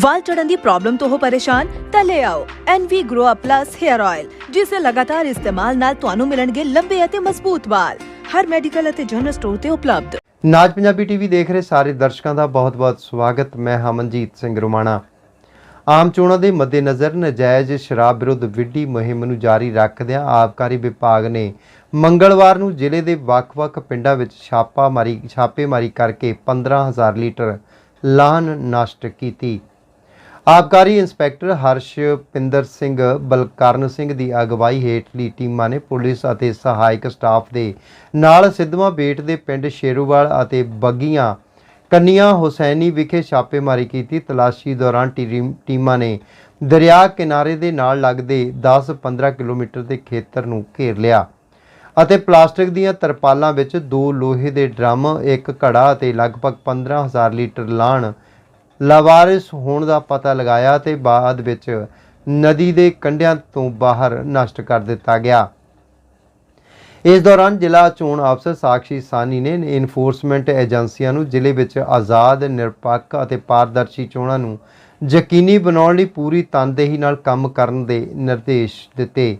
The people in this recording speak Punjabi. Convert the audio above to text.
ਵਾਲ ਚੜਨ ਦੀ ਪ੍ਰੋਬਲਮ ਤੋਂ ਹੋ ਪਰੇਸ਼ਾਨ, ਤਾਂ ਲੈ ਆਓ NV Grow Up Plus Hair Oil ਜਿਸ ਦੇ ਲਗਾਤਾਰ ਇਸਤੇਮਾਲ ਨਾਲ ਤੁਹਾਨੂੰ ਮਿਲਣਗੇ ਲੰਬੇ ਅਤੇ ਮਜ਼ਬੂਤ ਵਾਲ। ਹਰ ਮੈਡੀਕਲ ਅਤੇ ਜਨਰਲ ਸਟੋਰ ਤੇ ਉਪਲਬਧ। ਨਾਜ ਪੰਜਾਬੀ ਟੀਵੀ ਦੇਖ ਰਹੇ ਸਾਰੇ ਦਰਸ਼ਕਾਂ ਦਾ ਬਹੁਤ-ਬਹੁਤ ਸਵਾਗਤ। ਮੈਂ ਹਮਨਜੀਤ ਸਿੰਘ ਰੁਮਾਣਾ। ਆਮ ਚੋਣਾਂ ਦੇ ਮੱਦੇਨਜ਼ਰ ਨਜਾਇਜ਼ ਸ਼ਰਾਬ ਵਿਰੁੱਧ ਵਿੱਢੀ ਮੁਹਿੰਮ ਨੂੰ ਜਾਰੀ ਰੱਖਦਿਆਂ ਆਬਕਾਰੀ ਵਿਭਾਗ ਨੇ ਮੰਗਲਵਾਰ ਨੂੰ ਜ਼ਿਲ੍ਹੇ ਦੇ ਵੱਖ-ਵੱਖ ਪਿੰਡਾਂ ਵਿੱਚ ਛਾਪਾਮਾਰੀ ਛਾਪੇਮਾਰੀ ਕਰਕੇ 15000 ਲੀਟਰ ਲਾਹਨ ਨਸ਼ਟ ਕੀਤੀ। ਆਬਕਾਰੀ ਇੰਸਪੈਕਟਰ ਹਰਸ਼ਪਿੰਦਰ ਸਿੰਘ ਬਲਕਰਨ ਸਿੰਘ ਦੀ ਅਗਵਾਈ ਹੇਠਲੀ ਟੀਮਾਂ ਨੇ ਪੁਲਿਸ ਅਤੇ ਸਹਾਇਕ ਸਟਾਫ ਦੇ ਨਾਲ ਸਿੱਧਵਾਂ ਬੇਟ ਦੇ ਪਿੰਡ ਸ਼ੇਰੂਵਾਲ ਅਤੇ ਬੱਗੀਆਂ ਕੰਨੀਆਂ ਹੁਸੈਨੀ ਵਿਖੇ ਛਾਪੇਮਾਰੀ ਕੀਤੀ। ਤਲਾਸ਼ੀ ਦੌਰਾਨ ਟੀਮਾਂ ਨੇ ਦਰਿਆ ਕਿਨਾਰੇ ਦੇ ਨਾਲ ਲੱਗਦੇ 10-15 ਕਿਲੋਮੀਟਰ ਦੇ ਖੇਤਰ ਨੂੰ ਘੇਰ ਲਿਆ ਅਤੇ ਪਲਾਸਟਿਕ ਦੀਆਂ ਤਰਪਾਲਾਂ ਵਿੱਚ ਦੋ ਲੋਹੇ ਦੇ ਡਰਮ, ਇੱਕ ਘੜਾ ਅਤੇ ਲਗਭਗ 15000 ਲੀਟਰ ਲਾਣ ਲਾਵਾਰਿਸ ਹੋਣ ਦਾ ਪਤਾ ਲਗਾਇਆ ਤੇ ਬਾਅਦ ਵਿੱਚ ਨਦੀ ਦੇ ਕੰਢਿਆਂ ਤੋਂ ਬਾਹਰ ਨਸ਼ਟ ਕਰ ਦਿੱਤਾ ਗਿਆ। ਇਸ ਦੌਰਾਨ ਜ਼ਿਲ੍ਹਾ ਚੋਣ ਅਫਸਰ ਸਾਕਸ਼ੀ ਸਾਨੀ ਨੇ ਇਨਫੋਰਸਮੈਂਟ ਏਜੰਸੀਆਂ ਨੂੰ ਜ਼ਿਲ੍ਹੇ ਵਿੱਚ ਆਜ਼ਾਦ, ਨਿਰਪੱਖ ਅਤੇ ਪਾਰਦਰਸ਼ੀ ਚੋਣਾਂ ਨੂੰ ਯਕੀਨੀ ਬਣਾਉਣ ਲਈ ਪੂਰੀ ਤਨਦੇਹੀ ਨਾਲ ਕੰਮ ਕਰਨ ਦੇ ਨਿਰਦੇਸ਼ ਦਿੱਤੇ।